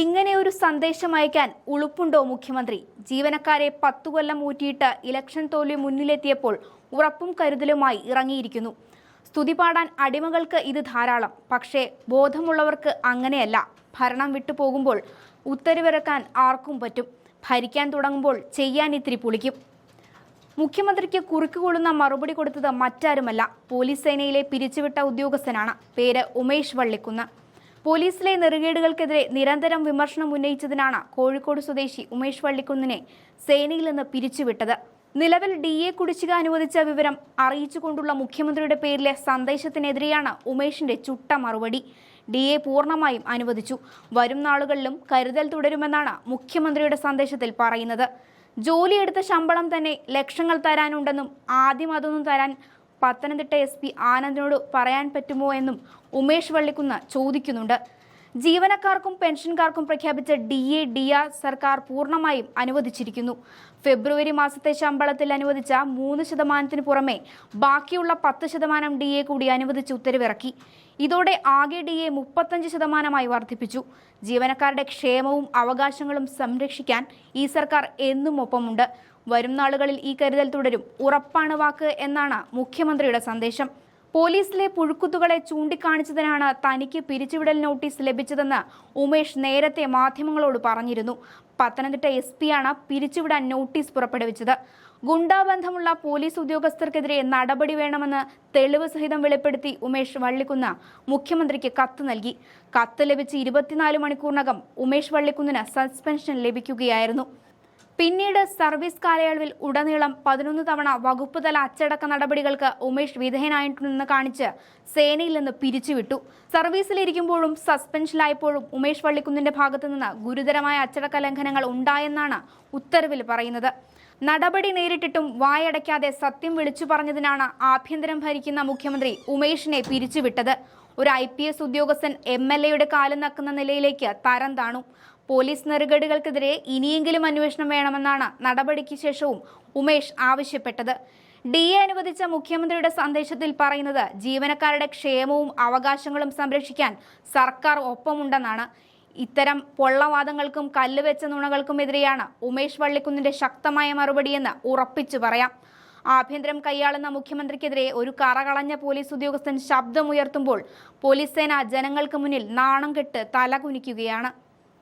ഇങ്ങനെ ഒരു സന്ദേശം അയക്കാൻ ഉളുപ്പുണ്ടോ മുഖ്യമന്ത്രി? ജീവനക്കാരെ പത്തു കൊല്ലം ഊറ്റിയിട്ട് ഇലക്ഷൻ തോൽവി മുന്നിലെത്തിയപ്പോൾ ഉറപ്പും കരുതലുമായി ഇറങ്ങിയിരിക്കുന്നു. സ്തുതി പാടാൻ അടിമകൾക്ക് ഇത് ധാരാളം. പക്ഷേ ബോധമുള്ളവർക്ക് അങ്ങനെയല്ല. ഭരണം വിട്ടുപോകുമ്പോൾ ഉത്തരവിറക്കാൻ ആർക്കും പറ്റും. ഭരിക്കാൻ തുടങ്ങുമ്പോൾ ചെയ്യാൻ ഇത്തിരി പുളിക്കും. മുഖ്യമന്ത്രിക്ക് കുറുക്കുകൊള്ളുന്ന മറുപടി കൊടുത്തത് മറ്റാരുമല്ല. പോലീസ് സേനയിലെ പിരിച്ചുവിട്ട ഉദ്യോഗസ്ഥനാണ്. പേര് ഉമേഷ് വള്ളിക്കുന്ന്. പോലീസിലെ നെറുകേടുകൾക്കെതിരെ നിരന്തരം വിമർശനം ഉന്നയിച്ചതിനാണ് കോഴിക്കോട് സ്വദേശി ഉമേഷ് വള്ളിക്കുന്നിനെ സേനയിൽ നിന്ന് പിരിച്ചുവിട്ടത്. നിലവിൽ ഡി എ കുടിശ്ശിക അനുവദിച്ച വിവരം അറിയിച്ചുകൊണ്ടുള്ള മുഖ്യമന്ത്രിയുടെ പേരിലെ സന്ദേശത്തിനെതിരെയാണ് ഉമേഷിന്റെ ചുട്ട മറുപടി. ഡി എ പൂർണമായും അനുവദിച്ചു. വരും നാളുകളിലും കരുതൽ തുടരുമെന്നാണ് മുഖ്യമന്ത്രിയുടെ സന്ദേശത്തിൽ പറയുന്നത്. ജോലിയെടുത്ത ശമ്പളം തന്നെ ലക്ഷങ്ങൾ തരാനുണ്ടെന്നും ആദ്യം അതൊന്നും തരാൻ പത്തനംതിട്ട എസ് പി ആനന്ദിനോട് പറയാൻ പറ്റുമോ എന്നും ഉമേഷ് വള്ളിക്കുന്ന് ചോദിക്കുന്നുണ്ട്. ജീവനക്കാർക്കും പെൻഷൻകാർക്കും പ്രഖ്യാപിച്ച ഡി എ ഡി ആർ സർക്കാർ പൂർണമായും അനുവദിച്ചിരിക്കുന്നു. ഫെബ്രുവരി മാസത്തെ ശമ്പളത്തിൽ അനുവദിച്ച മൂന്ന് ശതമാനത്തിന് പുറമെ ബാക്കിയുള്ള പത്ത് ശതമാനം ഡി എ കൂടി അനുവദിച്ച് ഉത്തരവിറക്കി. ഇതോടെ ആകെ ഡി എ മുപ്പത്തഞ്ച് ശതമാനമായി വർദ്ധിപ്പിച്ചു. ജീവനക്കാരുടെ ക്ഷേമവും അവകാശങ്ങളും സംരക്ഷിക്കാൻ ഈ സർക്കാർ എന്നും ഒപ്പമുണ്ട്. വരും നാളുകളിൽ ഈ കരുതൽ തുടരും. ഉറപ്പാണ് വാക്ക് എന്നാണ് മുഖ്യമന്ത്രിയുടെ സന്ദേശം. പോലീസിലെ പുഴുക്കുത്തുകളെ ചൂണ്ടിക്കാണിച്ചതിനാണ് തനിക്ക് പിരിച്ചുവിടൽ നോട്ടീസ് ലഭിച്ചതെന്ന് ഉമേഷ് നേരത്തെ മാധ്യമങ്ങളോട് പറഞ്ഞിരുന്നു. പത്തനംതിട്ട എസ് പിയാണ് പിരിച്ചുവിടാൻ നോട്ടീസ് പുറപ്പെടുവിച്ചത്. ഗുണ്ടാബന്ധമുള്ള പോലീസ് ഉദ്യോഗസ്ഥർക്കെതിരെ നടപടി വേണമെന്ന് തെളിവ് സഹിതം വെളിപ്പെടുത്തി ഉമേഷ് വള്ളിക്കുന്ന് മുഖ്യമന്ത്രിക്ക് കത്ത് നൽകി. കത്ത് ലഭിച്ച് ഇരുപത്തിനാല് മണിക്കൂറിനകം ഉമേഷ് വള്ളിക്കുന്നിന് സസ്പെൻഷൻ ലഭിക്കുകയായിരുന്നു. പിന്നീട് സർവീസ് കാലയളവിൽ ഉടനീളം പതിനൊന്ന് തവണ വകുപ്പുതല അച്ചടക്ക നടപടികൾക്ക് ഉമേഷ് വിധേയനായിട്ടുണ്ടെന്ന് കാണിച്ച് സേനയിൽ നിന്ന് പിരിച്ചുവിട്ടു. സർവീസിലിരിക്കുമ്പോഴും സസ്പെൻഷനിലായപ്പോഴും ഉമേഷ് വള്ളിക്കുന്നിന്റെ ഭാഗത്തു നിന്ന് ഗുരുതരമായ അച്ചടക്ക ലംഘനങ്ങൾ ഉണ്ടായെന്നാണ് ഉത്തരവിൽ പറയുന്നത്. നടപടി നേരിട്ടിട്ടും വായടയ്ക്കാതെ സത്യം വിളിച്ചു പറഞ്ഞതിനാണ് ആഭ്യന്തരം ഭരിക്കുന്ന മുഖ്യമന്ത്രി ഉമേഷിനെ പിരിച്ചുവിട്ടത്. ഒരു ഐ പി എസ് ഉദ്യോഗസ്ഥൻ എം എൽ എയുടെ കാലം നക്കുന്ന നിലയിലേക്ക് തരം താണു. പോലീസ് നെറുകേടുകൾക്കെതിരെ ഇനിയെങ്കിലും അന്വേഷണം വേണമെന്നാണ് നടപടിക്ക് ശേഷവും ഉമേഷ് ആവശ്യപ്പെട്ടത്. ഡി എ അനുവദിച്ച മുഖ്യമന്ത്രിയുടെ സന്ദേശത്തിൽ പറയുന്നത് ജീവനക്കാരുടെ ക്ഷേമവും അവകാശങ്ങളും സംരക്ഷിക്കാൻ സർക്കാർ ഒപ്പമുണ്ടെന്നാണ്. ഇത്തരം പൊള്ളവാദങ്ങൾക്കും കല്ലുവെച്ച നുണകൾക്കുമെതിരെയാണ് ഉമേഷ് വള്ളിക്കുന്നിന്റെ ശക്തമായ മറുപടിയെന്ന് ഉറപ്പിച്ചു പറയാം. ആഭ്യന്തരം കൈയാളുന്ന മുഖ്യമന്ത്രിക്കെതിരെ ഒരു കറകളഞ്ഞ പോലീസ് ഉദ്യോഗസ്ഥൻ ശബ്ദമുയർത്തുമ്പോൾ പോലീസ് സേന ജനങ്ങൾക്ക് മുന്നിൽ നാണം കെട്ട് തലകുനിക്കുകയാണ്.